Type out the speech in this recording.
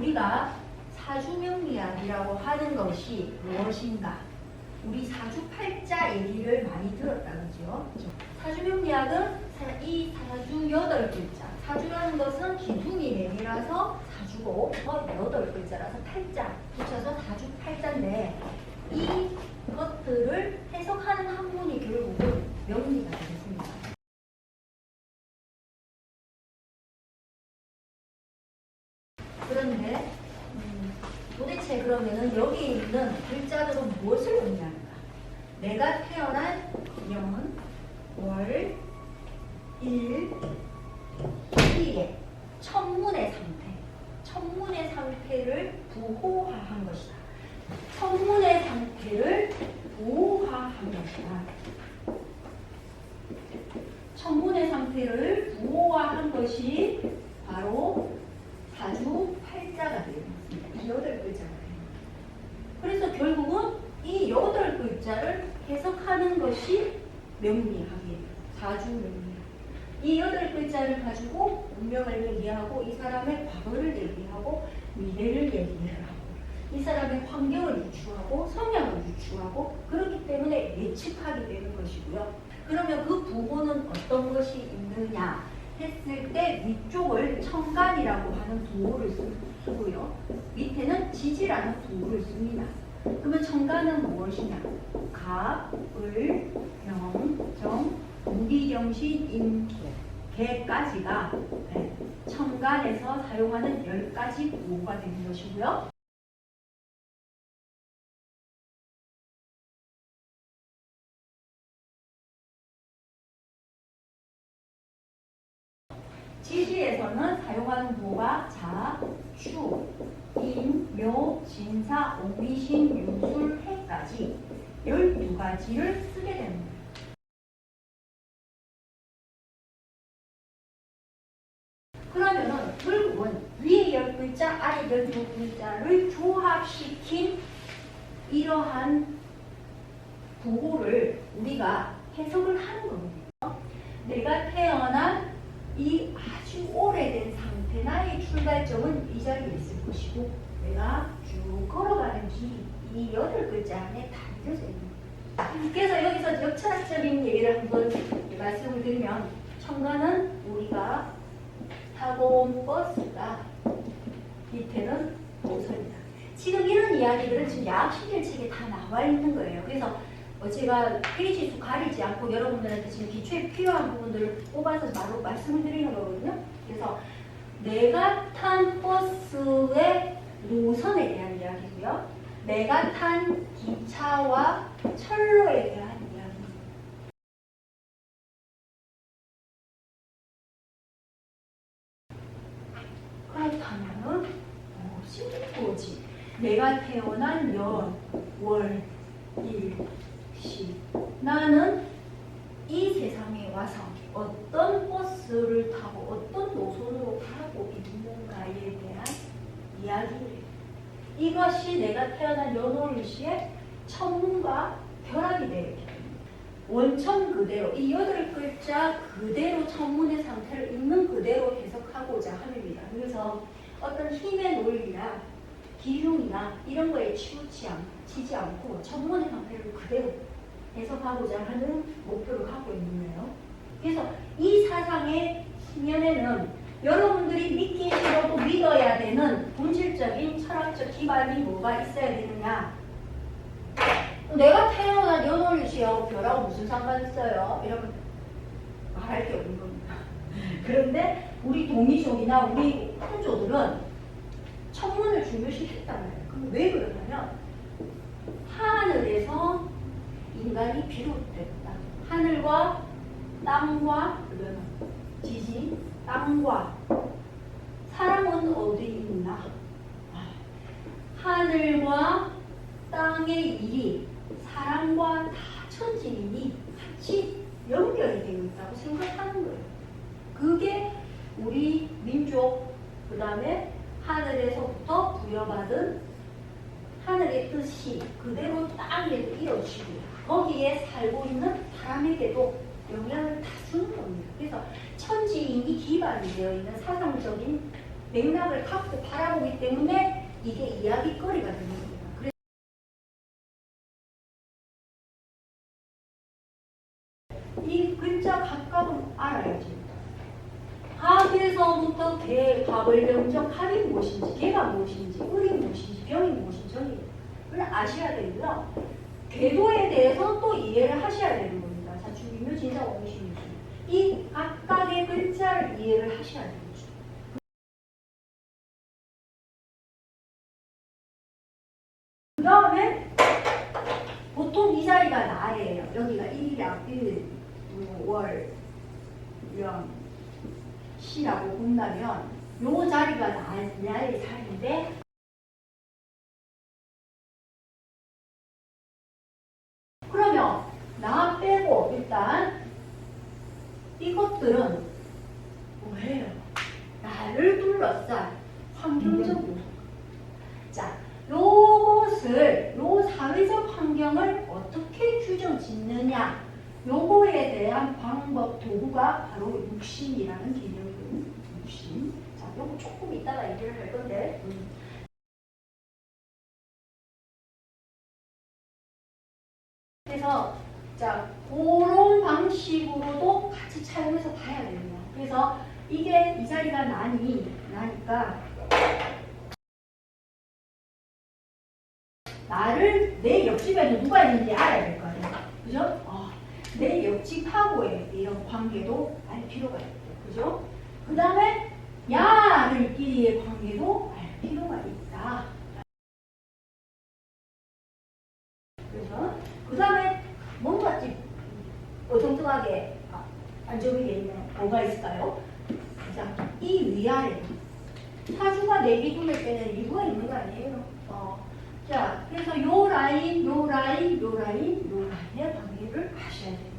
우리가 사주명리학이라고 하는 것이 무엇인가? 우리 사주팔자 얘기를 많이 들었다 그죠? 사주명리학은 사- 이 사주 여덟 글자 사주라는 것은 기둥이 매이라서 사주고 어, 여덟 글자라서 팔자 붙여서 사주팔자인데 이 것들을 해석하는 학문이 결국은 명리가 되겠습니다. 그런데 음, 도대체 그러면은 여기 있는 글자들은 무엇을 의미하는가? 내가 태어난 년, 월, 일, 일의 천문의 상태, 천문의 상태를 부호화한 것이다. 천문의 상태를 부호화한 것이다. 천문의 상태를 부호화한 것이 바로 사주 팔자가 되겠습니다. 이 여덟 글자가 됩니다. 그래서 결국은 이 여덟 글자를 해석하는 것이 명리학이에요. 사주 명리학. 이 여덟 글자를 가지고 운명을 얘기하고 이 사람의 과거를 얘기하고 미래를 얘기하고 이 사람의 환경을 유추하고 성향을 유추하고 그렇기 때문에 예측하게 되는 것이고요. 그러면 그 부호는 어떤 것이 있느냐 했을 때 위쪽을 청간이라고 하는 쓰- 쓰고요. 밑에는 지지라는 부호를 씁니다. 그러면 청간은 무엇이냐? 가, 을, 병, 정, 무기경신, 임, 개, 개까지가 네, 청간에서 사용하는 열 가지 부호가 되는 것이고요. 지지에서는 사용하는 부호가 자, 추, 임, 묘, 진사, 오미신, 유술, 해까지 12가지를 쓰게 됩니다. 그러면은 결국은 위에 열 글자, 아래 열두 글자를 조합시킨 이러한 부호를 우리가 해석을 하는 겁니다. 내가 태어난 이 아주 오래된 상태, 나의 출발점은 이 자리에 있을 것이고, 내가 쭉 걸어가는 길이 이 여덟 글자 안에 담겨져 있는 거예요. 그래서 여기서 역사적인 얘기를 한번 말씀을 드리면, 청가는 우리가 타고 온 버스가 밑에는 노선이다. 지금 이런 이야기들은 지금 야학실질 책에 다 나와 있는 거예요. 그래서 어, 제가 페이지 수 가리지 않고 여러분들한테 지금 기초에 필요한 부분들을 뽑아서 바로 말씀을 드리는 거거든요. 그래서 내가 탄 버스의 노선에 대한 이야기고요. 내가 탄 기차와 철로에 대한. 그렇다면은 무엇이 뭐지? 내가 태어난 년, 월, 일, 시. 나는 이 세상에 와서 어떤 버스를 타고 어떤 노선으로 가고 있는가에 대한 이야기를 이것이 내가 태어난 연월일시의 천문과 결합이 되어 있기 때문에 원천 그대로 이 여덟 글자 그대로 천문의 상태를 있는 그대로 해석하고자 합니다. 그래서 어떤 힘의 논리나 기흉이나 이런 거에 치우치 않, 치지 않고 천문의 상태를 그대로 해석하고자 하는 목표를 갖고 있는 거예요. 그래서 이 사상의 신년에는 여러분들이 믿기 싫어도 믿어야 되는 본질적인 철학적 기반이 뭐가 있어야 되느냐? 내가 태어난 연월일시하고 별하고 무슨 상관 있어요? 이러면 말할 게 없는 겁니다. 그런데 우리 동이족이나 우리 후조들은 천문을 중요시했단 말이에요. 그럼 왜 그러냐면 인간이 비롯됐다. 하늘과 땅과 지진, 땅과 사람은 어디 있나? 하늘과 땅의 일이 사람과 다 천지인이 같이 연결이 되어 있다고 생각하는 거예요. 그게 우리 민족, 그 다음에 하늘에서부터 부여받은 하늘의 뜻이 그대로 땅에도 이어지고 거기에 살고 있는 사람에게도 영향을 다 주는 겁니다. 그래서 천지인이 기반이 되어 있는 사상적인 맥락을 갖고 바라보기 때문에 이게 이야기거리가 되는 겁니다. 이 글자 각각은 알아야지. 학에서부터 개, 밥을 병정, 합이 무엇인지, 개가 무엇인지, 을이 무엇인지, 병이 무엇인지 을 아셔야 되고요. 궤도에 대해서 또 이해를 하셔야 되는 겁니다. 자, 주기묘, 진사, 원시묘. 이 각각의 글자를 이해를 하셔야 거죠. 그 다음에 보통 이 자리가 나예요. 여기가 1이랑 1, 월, 연, 시라고 본다면 요 자리가 나, 나의 자리인데 그러면 나 빼고 일단 이것들은 뭐예요? 나를 둘러싼 환경적 요소. 자, 요것을 요 사회적 환경을 어떻게 규정 짓느냐 요거에 대한 방법 도구가 바로 육신이라는 개념이에요. 육신. 자, 요거 조금 이따가 얘기를 할 건데. 음. 그래서 자 그런 방식으로도 같이 차용해서 봐야 됩니다. 그래서 이게 이 자리가 나니 나니까 나를 내 옆집에는 누가 있는지 알아야 될 거 아니에요. 그죠? 어, 내 옆집하고의 이런 관계도 알 필요가 있고, 그죠? 그 다음에 야들끼리의 관계도 알 필요가 있다. 그래서 그 다음에 뭔가 좀 어정쩡하게 아, 안정되게 있는 뭐가 있을까요? 자, 이 위아래 사주가 중일 때는 이유가 있는 거 아니에요? 어. 자, 그래서 요 라인, 요 라인, 요 라인, 준비를 하셔야 돼요.